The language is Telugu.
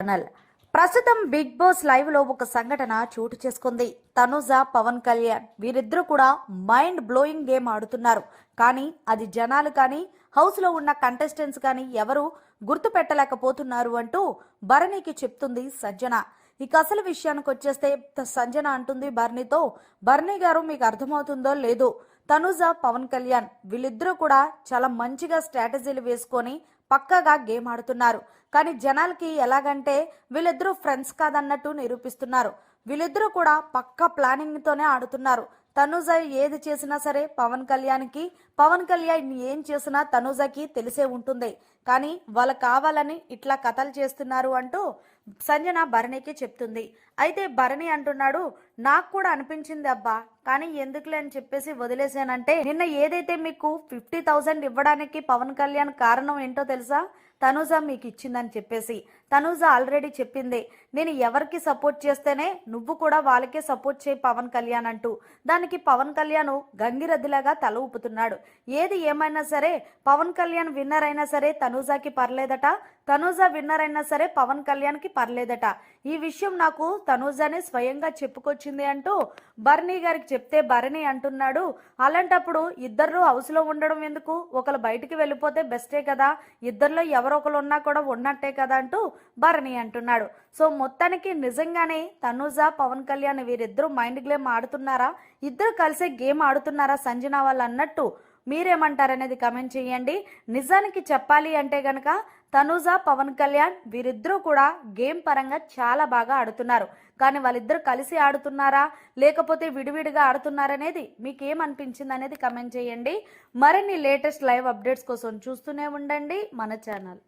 ఛానల్ ప్రస్తుతం బిగ్ బాస్ లైవ్లో ఒక సంఘటన చోటు చేసుకుంది. తనుజ పవన్ కళ్యాణ్ వీరిద్దరూ కూడా మైండ్ బ్లోయింగ్ గేమ్ ఆడుతున్నారు. కానీ అది జనాలు కానీ హౌస్లో ఉన్న కంటెస్టెంట్స్ కానీ ఎవరు గుర్తు పెట్టలేకపోతున్నారు అంటూ భరణికి చెప్తుంది సజ్జన. ఇక అసలు విషయానికి వచ్చేస్తే సంజన అంటుంది భరణితో. భరణి గారు మీకు అర్థమవుతుందో లేదో తనుజ పవన్ కళ్యాణ్ వీళ్ళిద్దరూ కూడా చాలా మంచిగా స్ట్రాటజీలు వేసుకొని పక్కగా గేమ్ ఆడుతున్నారు. కానీ జనాలకి ఎలాగంటే వీళ్ళిద్దరూ ఫ్రెండ్స్ కాదన్నట్టు నిరూపిస్తున్నారు. వీళ్ళిద్దరూ కూడా పక్క ప్లానింగ్తోనే ఆడుతున్నారు. తనుజ ఏది చేసినా సరే పవన్ కళ్యాణ్కి పవన్ కళ్యాణ్ ఏం చేసినా తనుజకి తెలిసే ఉంటుంది. కానీ వాళ్ళు కావాలని ఇట్లా కథలు చేస్తున్నారు అంటూ సంజన భరణికి చెప్తుంది. అయితే భరణి అంటున్నాడు నాకు కూడా అనిపించింది అబ్బా కానీ ఎందుకులే అని చెప్పేసి వదిలేశానంటే నిన్న ఏదైతే మీకు ఫిఫ్టీ థౌసండ్ ఇవ్వడానికి పవన్ కళ్యాణ్ కారణం ఏంటో తెలుసా? తనూజ మీకు ఇచ్చిందని చెప్పేసి. తనూజ ఆల్రెడీ చెప్పింది నేను ఎవరికి సపోర్ట్ చేస్తేనే నువ్వు కూడా వాళ్ళకే సపోర్ట్ చేయి పవన్ కళ్యాణ్ అంటూ. దానికి పవన్ కళ్యాణ్ గంగిరద్దులాగా తల ఊపుతున్నాడు. ఏది ఏమైనా సరే పవన్ కళ్యాణ్ విన్నర్ అయినా సరే తనూజాకి పర్లేదట. తనూజ విన్నర్ అయినా సరే పవన్ కళ్యాణ్కి పర్లేదట. ఈ విషయం నాకు తనూజానే స్వయంగా చెప్పుకొచ్చింది అంటూ బర్నీ గారికి చెప్తే భరణి అంటున్నాడు. అలాంటప్పుడు ఇద్దరు హౌస్లో ఉండడం ఎందుకు? ఒకరు బయటికి వెళ్ళిపోతే బెస్టే కదా. ఇద్దరిలో ఎవరో ఉన్నా కూడా ఉన్నట్టే కదా అంటూ భరణి అంటున్నాడు. సో మొత్తానికి నిజంగానే తనూజ పవన్ కళ్యాణ్ వీరిద్దరూ మైండ్ గేమ్ ఆడుతున్నారా? ఇద్దరు కలిసే గేమ్ ఆడుతున్నారా సంజన వాళ్ళు అన్నట్టు మీరేమంటారనేది కమెంట్ చేయండి. నిజానికి చెప్పాలి అంటే గనక తనూజ పవన్ కళ్యాణ్ వీరిద్దరూ కూడా గేమ్ పరంగా చాలా బాగా ఆడుతున్నారు. కానీ వాళ్ళిద్దరు కలిసి ఆడుతున్నారా? లేకపోతే విడివిడిగా ఆడుతున్నారనేది మీకేమనిపించింది అనేది కమెంట్ చేయండి. మరిన్ని లేటెస్ట్ లైవ్ అప్డేట్స్ కోసం చూస్తూనే ఉండండి మన ఛానల్.